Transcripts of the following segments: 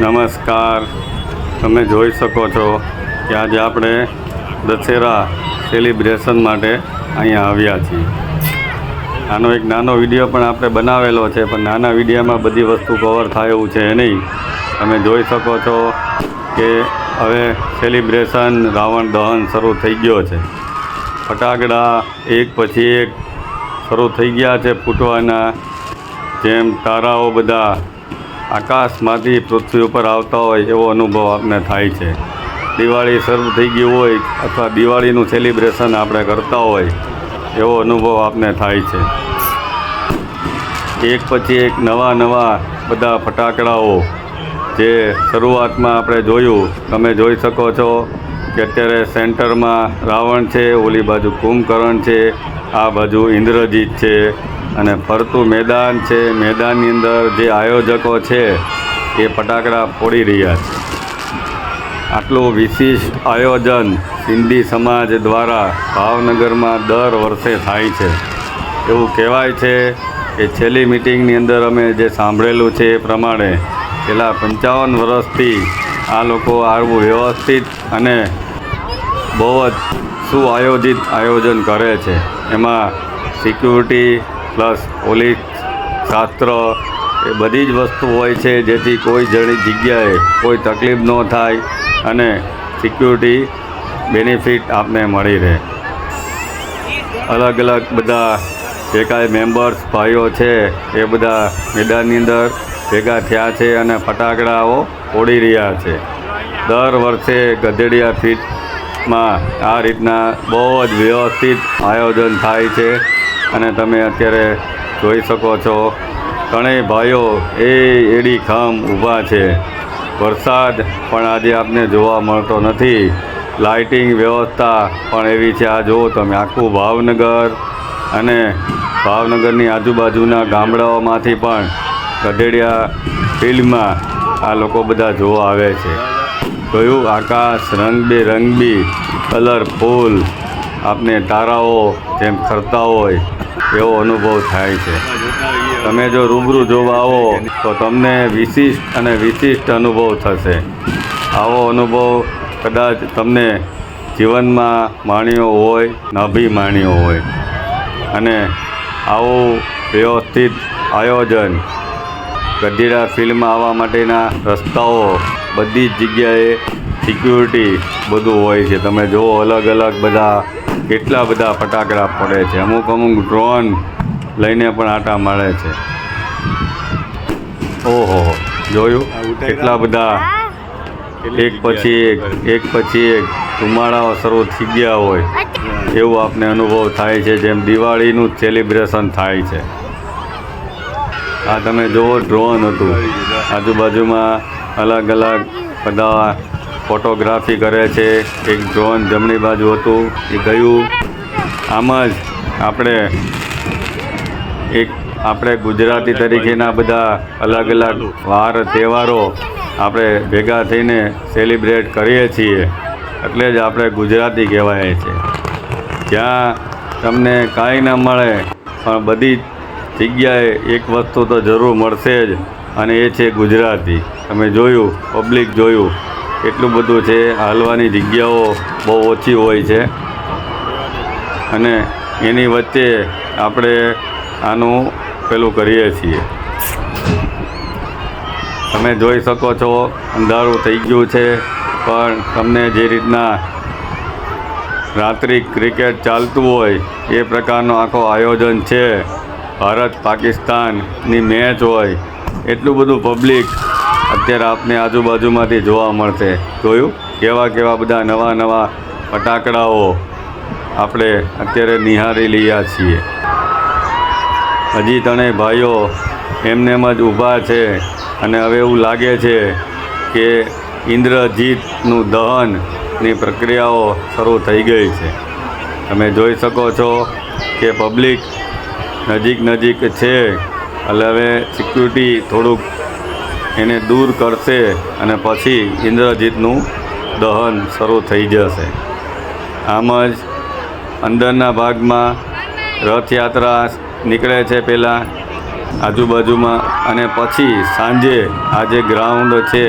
નમસ્કાર. તમે જોઈ શકો છો કે આજે આપણે દશેરા સેલિબ્રેશન માટે અહીંયા આવ્યા છીએ. આનો એક નાનો વીડિયો પણ આપણે બનાવેલો છે, પણ નાના વિડીયામાં બધી વસ્તુ કવર થાય એવું છે નહીં. તમે જોઈ શકો છો કે હવે સેલિબ્રેશન રાવણ દહન શરૂ થઈ ગયો છે. ફટાકડા એક પછી એક શરૂ થઈ ગયા છે ફૂટવાના. જેમ તારાઓ બધા આકાશમાંથી પૃથ્વી ઉપર આવતા હોય એવો અનુભવ આપને થાય છે. દિવાળી શરૂ થઈ ગયું હોય અથવા દિવાળીનું સેલિબ્રેશન આપણે કરતા હોય એવો અનુભવ આપને થાય છે. એક પછી એક નવા નવા બધા ફટાકડાઓ જે શરૂઆતમાં આપણે જોયું. તમે જોઈ શકો છો કે અત્યારે સેન્ટરમાં રાવણ છે, ઓલી બાજુ કુંભકર્ણ છે, આ બાજુ ઇન્દ્રજીત છે અને ફરતું મેદાન છે. મેદાનની અંદર જે આયોજકો છે, એ ફટાકડા ફોડી રહ્યા છે. આટલું વિશિષ્ટ આયોજન સિંધી સમાજ દ્વારા ભાવનગરમાં દર વર્ષે થાય છે. એવું કહેવાય છે કે છેલ્લી મિટિંગની અંદર અમે જે સાંભળેલું છે એ પ્રમાણે છેલ્લા પંચાવન વર્ષથી આ લોકો આવું વ્યવસ્થિત અને બહુ જ સુઆયોજિત આયોજન કરે છે. એમાં સિક્યુરિટી પ્લસ ઓલી શાસ્ત્ર એ બધી જ વસ્તુ હોય છે, જેથી કોઈ જણી જગ્યાએ કોઈ તકલીફ ન થાય અને સિક્યુરિટી બેનિફિટ આપને મળી રહે. અલગ અલગ બધા જે કાંઈ મેમ્બર્સ ભાઈઓ છે, એ બધા મેદાનની અંદર ભેગા થયા છે અને ફટાકડાઓ ઓડી રહ્યા છે. દર વર્ષે ગધેડિયા ફીટમાં આ રીતના બહુ જ વ્યવસ્થિત આયોજન થાય છે. અને તમે અત્યારે જોઈ શકો છો, ત્રણેય ભાઈઓ એ એડી ખામ ઊભા છે. વરસાદ પણ આજે આપને જોવા મળતો નથી. લાઇટિંગ વ્યવસ્થા પણ એવી છે. આ જુઓ તમે, આખું ભાવનગર અને ભાવનગરની આજુબાજુના ગામડાઓમાંથી પણ ગઢેડિયા ફિલ્ડમાં આ લોકો બધા જોવા આવે છે. જોયું? આકાશ રંગબેરંગી, કલરફુલ. આપને તારાઓ જેમ ફરતા હોય, એવો અનુભવ થાય છે. તમે જો રૂબરૂ જોવા આવો, તો તમને વિશિષ્ટ અને વિશિષ્ટ અનુભવ થશે. આવો અનુભવ કદાચ તમને જીવનમાં માણ્યો હોય, નભી માણ્યો હોય. અને આવું વ્યવસ્થિત આયોજન ગઢીરા ફિલ્ડમાં આવવા માટેના રસ્તાઓ, બધી જ જગ્યાએ સિક્યુરિટી બધું હોય છે. તમે જુઓ અલગ અલગ બધા કેટલા બધા ફટાકડા પડે છે? અમુક અમુક ડ્રોન લઈને પણ આટા મારે છે. ઓહો જોયું? કેટલા બધા? એક પછી એક એક પછી એક. ધુમાડાઓ શરૂ થઈ ગયા હોય. એવું આપને અનુભવ થાય છે જેમ દિવાળીનું સેલિબ્રેશન થાય છે. આ તમે જુઓ ડ્રોન હતું. આજુબાજુમાં અલગ અલગ બધા ફોટોગ્રાફી કરે છે, એક ડ્રોન જમણી બાજુ હતું, એ ગયું. આમ જ આપણે એક આપણે ગુજરાતી તરીકેના બધા અલગ અલગ વાર, તહેવારો આપણે ભેગા થઈને સેલિબ્રેટ કરીએ છીએ. એટલે જ આપણે ગુજરાતી કહેવાય છે. જ્યાં તમને કાંઈ ન મળે, પણ બધી જગ્યાએ એક વસ્તુ તો જરૂર મળશે જ, અને એ છે ગુજરાતી. તમે જોયું પબ્લિક જોયું. એટલું બધું છે, હાલવાની જગ્યાઓ બહુ ઓછી હોય છે. અને એની વચ્ચે આપણે આનું પેલું કરીએ છીએ. તમે જોઈ શકો છો, અંધારું થઈ ગયું છે, પણ તમને જે રીતના રાત્રિ ક્રિકેટ ચાલતું હોય, એ પ્રકારનું આખો આયોજન છે. ભારત પાકિસ્તાનની મેચ હોય, એટલું બધું પબ્લિક અત્યારે આપને આજુબાજુમાંથી જોવા મળશે. જોયું? કેવા કેવા બધા નવા નવા ફટાકડાઓ આપણે અત્યારે નિહાળી લઈએ છીએ. હજી ત્રણેય ભાઈઓ એમને એમ જ ઊભા છે અને હવે એવું લાગે છે કે ઇન્દ્રજીતનું દહનની પ્રક્રિયાઓ શરૂ થઈ ગઈ છે. તમે જોઈ શકો છો કે પબ્લિક નજીક નજીક છે. એટલે હવે સિક્યુરિટી થોડુંક એને દૂર કરશે અને પછી ઇન્દ્રજીતનું દહન શરૂ થઈ જશે. આમ જ અંદરના ભાગમાં રથયાત્રા નીકળે છે પહેલાં આજુબાજુમાં અને પછી સાંજે આ જે ગ્રાઉન્ડ છે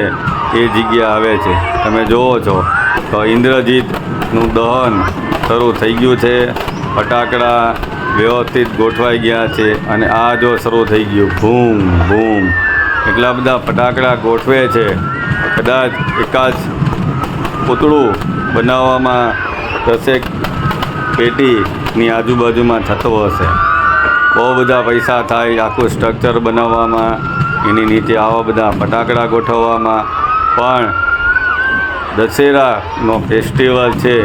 એ જગ્યા આવે છે. તમે જુઓ છો તો ઇન્દ્રજીતનું દહન શરૂ થઈ ગયું છે. ફટાકડા વ્યવસ્થિત ગોઠવાઈ ગયા છે અને આ જો શરૂ થઈ ગયું, ભૂમ ભૂમ. એટલા બધા ફટાકડા ગોઠવે છે. કદાચ એકાદ પૂતળું બનાવવામાં દસેક પેટીની આજુબાજુમાં થતો હશે. બહુ બધા પૈસા થાય આખું સ્ટ્રક્ચર બનાવવામાં, એની નીચે આવા બધા ફટાકડા ગોઠવવામાં. પણ દશેરાનો ફેસ્ટિવલ છે,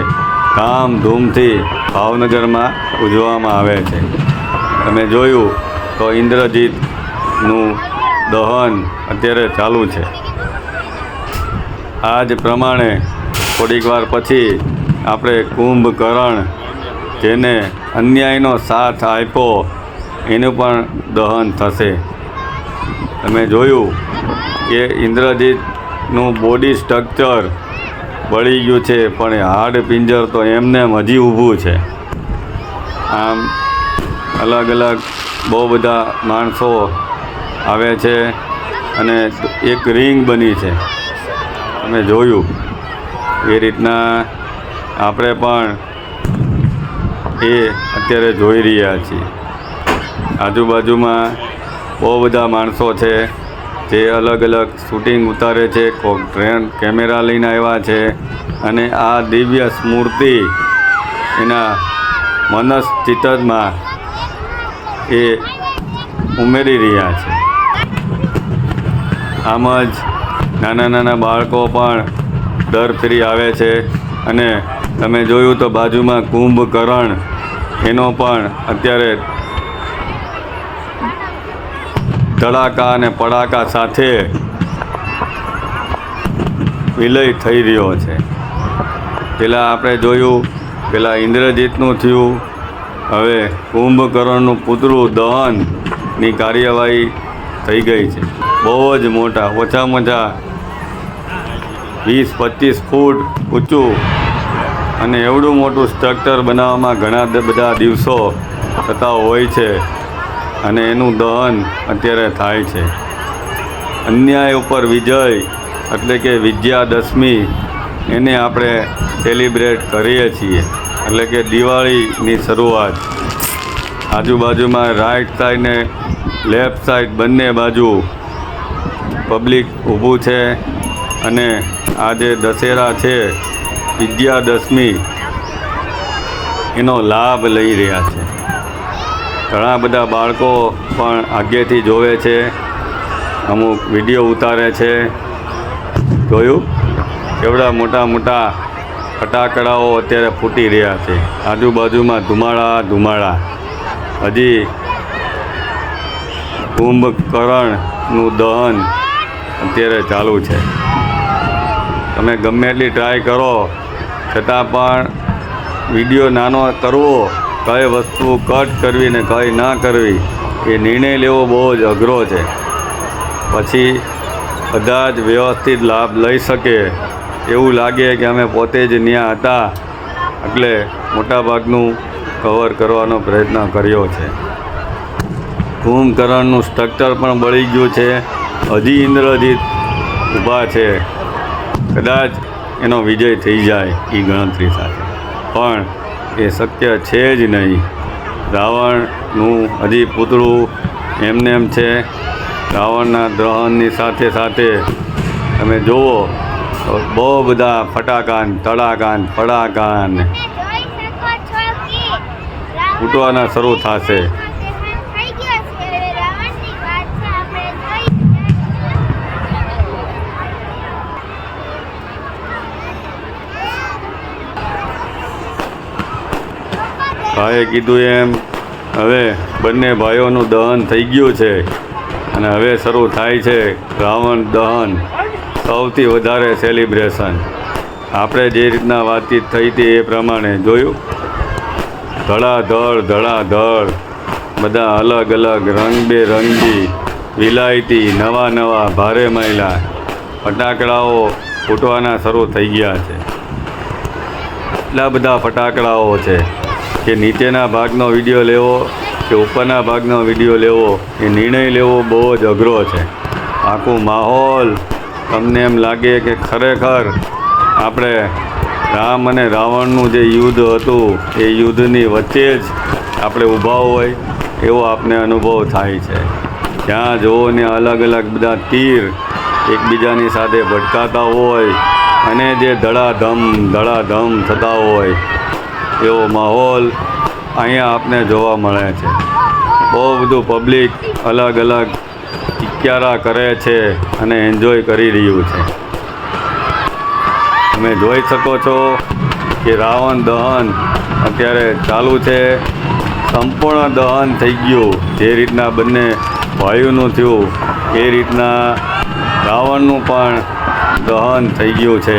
ધામધૂમથી ભાવનગરમાં ઉજવવામાં આવે છે. તમે જોયું તો ઇન્દ્રજીતનું દહન અત્યારે ચાલુ છે. આ જ પ્રમાણે થોડીક વાર પછી આપણે કુંભકર્ણ જેને અન્યાયનો સાથ આપ્યો, એનું પણ દહન થશે. તમે જોયું કે ઇન્દ્રજીતનું બોડી સ્ટ્રક્ચર બળી ગયું છે, પણ હાડ પિંજર તો એમને એમ હજી ઊભું છે. આમ અલગ અલગ બહુ બધા માણસો આવે છે અને એક રિંગ બની છે. અમે જોયું. એ રીતના આપણે પણ એ અત્યારે જોઈ રહ્યા છીએ. આજુબાજુમાં બહુ બધા માણસો છે જે અલગ અલગ શૂટિંગ ઉતારે છે કોઈક ટ્રેન કેમેરા લઈને આવ્યા છે અને આ દિવ્ય સ્મૂર્તિ એના મનસ ચિત્તમાં એ ઉમેરી રહ્યા છે. આમ જ નાના નાના બાળકો પણ દર ફેરી આવે છે. અને તમે જોયું તો બાજુમાં કુંભકરણ, એનો પણ અત્યારે ધડાકા અને પડાકા સાથે વિલય થઈ રહ્યો છે. પહેલાં આપણે જોયું પહેલાં ઇન્દ્રજીતનું થયું. હવે કુંભકર્ણનું પુતળું દહનની કાર્યવાહી થઈ ગઈ છે. બહુ જ મોટા ઓછામાં ઓછા વીસ, પચીસ ફૂટ ઊંચું. અને એવડું મોટું સ્ટ્રક્ચર બનાવવામાં ઘણા બધા દિવસો થતા હોય છે. અને એનું દહન અત્યારે થાય છે. અન્યાય ઉપર વિજય, એટલે કે વિજયાદશમી, એને આપણે સેલિબ્રેટ કરીએ છીએ. એટલે કે દિવાળીની શરૂઆત. આજુબાજુમાં રાઈટ સાઈડ ને લેફ્ટ સાઈડ બંને બાજુ પબ્લિક ઊભું છે અને આ જે દશેરા છે, વિદ્યાદશમી, એનો લાભ લઈ રહ્યા છે. ઘણા બધા બાળકો પણ આગેથી જોવે છે, અમુક વીડિયો ઉતારે છે. જોયું? કેવડા મોટા મોટા ફટાકડાઓ અત્યારે ફૂટી રહ્યા છે. આજુબાજુમાં ધુમાડા ધુમાડા. હજી કુંભકરણનું દહન અત્યારે ચાલુ છે. તમે ગમે એટલી ટ્રાય કરો, છતાં પણ વીડિયો નાનો કરવો, કઈ વસ્તુ કટ કરવી ને કઈ ના કરવી, એ નિર્ણય લેવો બહુ જ અઘરો છે. પછી બધા જ વ્યવસ્થિત લાભ લઈ શકે. એવું લાગે કે અમે પોતે જ ત્યાં હતા, એટલે મોટાભાગનું કવર કરવાનો પ્રયત્ન કર્યો છે. કુંભકરણનું સ્ટ્રક્ચર પણ બળી ગયું છે. હજી ઇન્દ્રજીત ઊભા છે કદાચ એનો વિજય થઈ જાય એ ગણતરી સાથે પણ એ શક્ય છે જ નહીં રાવણનું હજી પૂતળું એમને એમ છે રાવણના દ્રહણની સાથે સાથે તમે જુઓ તો બહુ બધા ફટાકાન તડાકાન ફડાકાન ફૂટવાના શરૂ થશે ભાઈએ કીધું એમ, હવે બંને ભાઈઓનું દહન થઈ ગયું છે અને હવે શરૂ થાય છે રાવણ દહન. સૌથી વધારે સેલિબ્રેશન આપણે જે રીતના વાતચીત થઈ હતી એ પ્રમાણે જોયું. ધડાધડ ધડાધડ, બધા અલગ અલગ રંગબેરંગી વિલાયતી નવા નવા ભારે મહિલા ફટાકડાઓ ફૂટવાના શરૂ થઈ ગયા છે. એટલા બધા ફટાકડાઓ છે. કે નીચેના ભાગનો વીડિયો લેવો કે ઉપરના ભાગનો વીડિયો લેવો, એ નિર્ણય લેવો બહુ જ અઘરો છે. આખું માહોલ તમને એમ લાગે કે ખરેખર આપણે રામ અને રાવણનું જે યુદ્ધ હતું, એ યુદ્ધની વચ્ચે જ આપણે ઊભા હોય એવો આપને અનુભવ થાય છે. જ્યાં જુઓ ને અલગ અલગ બધા તીર એકબીજાની સાથે ભટકાતા હોય અને જે ધડાધમ ધડાધમ થતા હોય એવો માહોલ અહીંયા આપને જોવા મળે છે. બહુ બધું પબ્લિક અલગ અલગ ઇક્યારા કરે છે અને એન્જોય કરી રહ્યું છે. તમે જોઈ શકો છો કે રાવણ દહન અત્યારે ચાલુ છે. સંપૂર્ણ દહન થઈ ગયું. જે રીતના બંને ભાઈઓનું થયું, એ રીતના રાવણનું પણ દહન થઈ ગયું છે.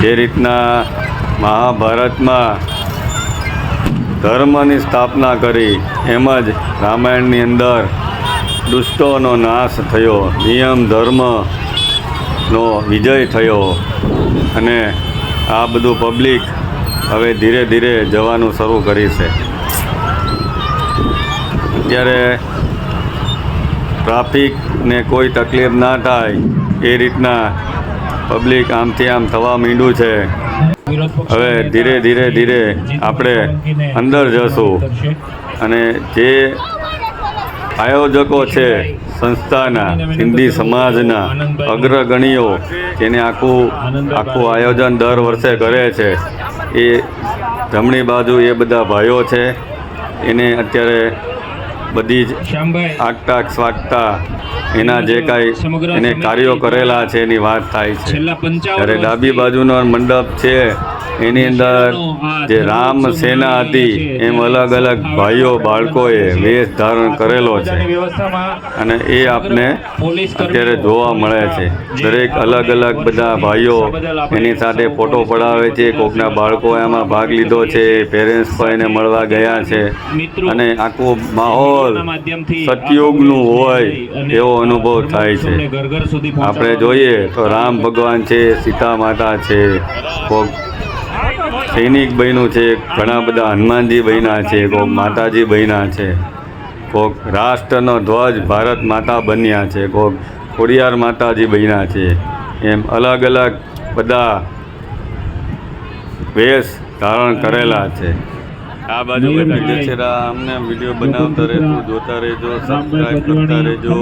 જે રીતના મહાભારતમાં ધર્મની સ્થાપના કરી. એમ જ રામાયણની અંદર દુષ્ટોનો નાશ થયો. નિયમ, ધર્મનો વિજય થયો. અને આ બધું પબ્લિક હવે ધીરે ધીરે જવાનું શરૂ કરી છે. અત્યારે ટ્રાફિકને કોઈ તકલીફ ના થાય એ રીતના પબ્લિક આમથી આમ થવા માંડ્યું છે. હવે ધીરે ધીરે ધીરે આપણે અંદર જશું. અને જે આયોજકો છે સંસ્થાના સિંધી સમાજના અગ્રગણીઓ જેને આખું આખું આયોજન દર વર્ષે કરે છે એ જમણી બાજુ એ બધા ભાઈઓ છે. એને અત્યારે બધી જ આગતા સ્વાગતા એના જે કાંઈ એને કાર્યો કરેલા છે એની વાત થાય છે. જ્યારે ત્યારે ડાબી બાજુનો મંડપ છે એની અંદર જે રામ સેના હતી, એમ અલગ અલગ ભાઈઓ, બાળકોએ વેશ ધારણ કરેલો છે. અને એ આપને અત્યારે જોવા મળે છે. દરેક અલગ અલગ બધા ભાઈઓ એની સાથે ફોટો પડાવે છે. કોકના બાળકો એમાં ભાગ લીધો છે પેરેન્ટ્સ પણ એને મળવા ગયા છે. અને આખો માહોલ સતયુગનું હોય એવો અનુભવ થાય છે. આપણે જોઈએ તો રામ ભગવાન છે, સીતા માતા છે, કોક સૈનિક બન્યું છે, ઘણા બધા હનુમાનજી બન્યા છે, કોક માતાજી બન્યા છે, કોક રાષ્ટ્રનો ધ્વજ ભારત માતા બન્યા છે, કોક ખોડિયાર માતાજી બન્યા છે. એમ અલગ અલગ બધા વેશ ધારણ કરેલા છે. આ બાજુ બધા અમને વીડિયો બનાવતા રહેજો, જોતા રહેજો સબસ્ક્રાઈબ કરતા રહેજો.